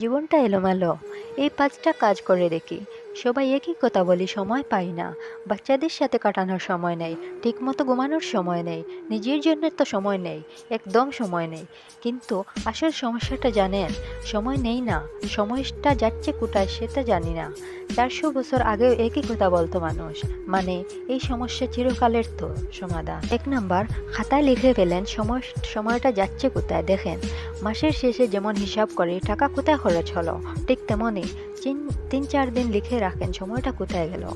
জীবনটা এলোমেলো। এই পাঁচটা কাজ করে দেখি। সবাই একই কথা বলি, সময় পাই না। বাচ্চাদের সাথে কাটানোর সময় নেই, ঠিকমতো ঘুমানোর সময় নেই, নিজের জন্য তো সময় নেই, একদম সময় নেই। কিন্তু আসল সমস্যাটা জানেন, সময় নেই না, সময়টা যাচ্ছে কোথায় সেটা জানি না। চারশো বছর আগেও একই কথা বলতো মানুষ মানে এই সমস্যা চিরকালের তো সমাধান। এক নাম্বার, খাতায় লিখে ফেলেন সময়, সময়টা যাচ্ছে কোথায়, দেখেন। মাসের শেষে যেমন হিসাব করে, টাকা কোথায় খরচ হলো, ঠিক তেমনই তিন চার দিন লিখে রাখেন, সময়টা কোথায় গেল?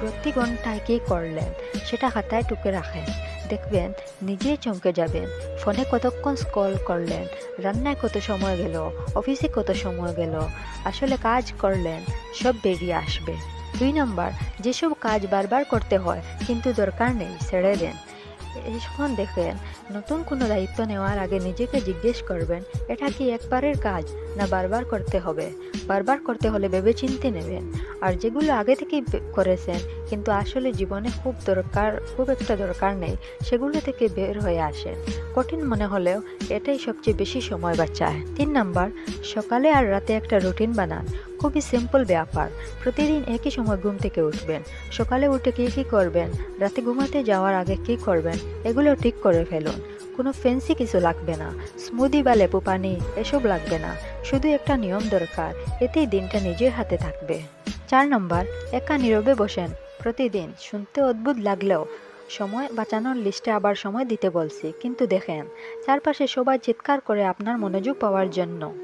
প্রতি ঘন্টায় কী করলেন? সেটা খাতায় টুকে রাখেন। দেখবেন, নিজেই চমকে যাবেন। ফোনে কতক্ষণ স্কল করলেন? রান্নায় কত সময় গেল? অফিসে কত সময় গেল? আসলে কাজ করলেন, সব বেরিয়ে আসবে। দুই নম্বর, যেসব কাজ বারবার করতে হয়, কিন্তু দরকার নেই, ছেড়ে দেন। এখন দেখেন নতুন কোনো দায়িত্ব নেওয়ার আগে নিজেকে জিজ্ঞেস করবেন, এটা কি একবারের কাজ, না বারবার করতে হবে? বারবার করতে হলে ভেবেচিন্তে নেবেন। আর যেগুলো আগে থেকেই করেছেন, কিন্তু আসলে জীবনে খুব দরকার, খুব একটা দরকার নেই, সেগুলো থেকে বের হয়ে আসেন। কঠিন মনে হলেও এটাই সবচেয়ে বেশি সময় বাঁচায়। তিন নাম্বার, সকালে আর রাতে একটা রুটিন বানান। খুবই সিম্পল ব্যাপার। প্রতিদিন একই সময় ঘুম থেকে উঠবেন। সকালে উঠে কী কী করবেন? রাতে ঘুমাতে যাওয়ার আগে কী করবেন? এগুলো ঠিক করে ফেলুন। কোনো ফ্যান্সি কিছু লাগবে না। স্মুদি বা লেবু পানি, এসব লাগবে না। শুধু একটা নিয়ম দরকার, এতেই দিনটা নিজের হাতে থাকবে। চার নম্বর, একা নীরবে বসেন। প্রতিদিন, শুনতে অদ্ভুত লাগলেও। সময় বাঁচানোর লিস্টে আবার সময় দিতে বলছি, কিন্তু দেখেন, চারপাশে সবাই চিৎকার করে আপনার মনোযোগ পাওয়ার জন্য।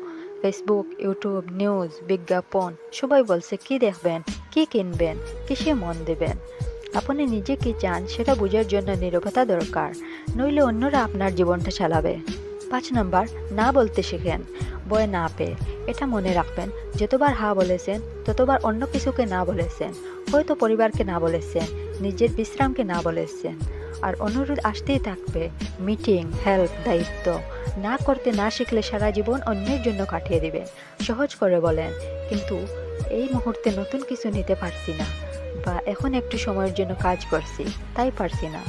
ফেসবুক ইউটিউব নিউজ বিজ্ঞাপন, সবাই বলছে, কি দেখবেন? কি কিনবেন? কিসে মন দেবেন? আপনি নিজে কি চান সেটা বোঝার জন্য নীরবতা দরকার, নইলে অন্যরা আপনার জীবনটা চালাবে। পাঁচ নাম্বার, না বলতে শেখেন, বয় না পেয়ে। এটা মনে রাখবেন, যতবার হা বলেছেন, ততবার অন্য কিছুকে না বলেছেন, হয়তো পরিবারকে না বলেছেন, নিজের বিশ্রামকে না বলেছেন। আর অনুরোধ আসতেই থাকবে। মিটিং, হেল্প, দায়িত্ব। না করতে না শিখলে সারা জীবন অন্যের জন্য কাটিয়ে দিবেন সহজ করে বলেন, কিন্তু এই মুহূর্তে নতুন কিছু নিতে পারছি না বা এখন একটু সময়ের জন্য কাজ করছি, তাই পারছি না।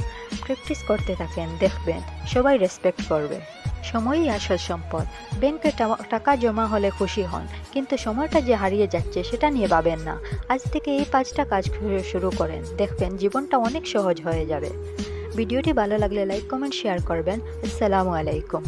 প্র্যাকটিস করতে থাকেন, দেখবেন সবাই রেসপেক্ট করবে। সময়ই আসল সম্পদ। ব্যাংকে টাকা জমা হলে খুশি হন, কিন্তু সময়টা যে হারিয়ে যাচ্ছে সেটা নিয়ে ভাবেন না। আজ থেকে এই পাঁচটা কাজ শুরু করেন, দেখবেন জীবনটা অনেক সহজ হয়ে যাবে। ভিডিওটি ভালো লাগলে লাইক কমেন্ট শেয়ার করবেন। আসসালামু আলাইকুম।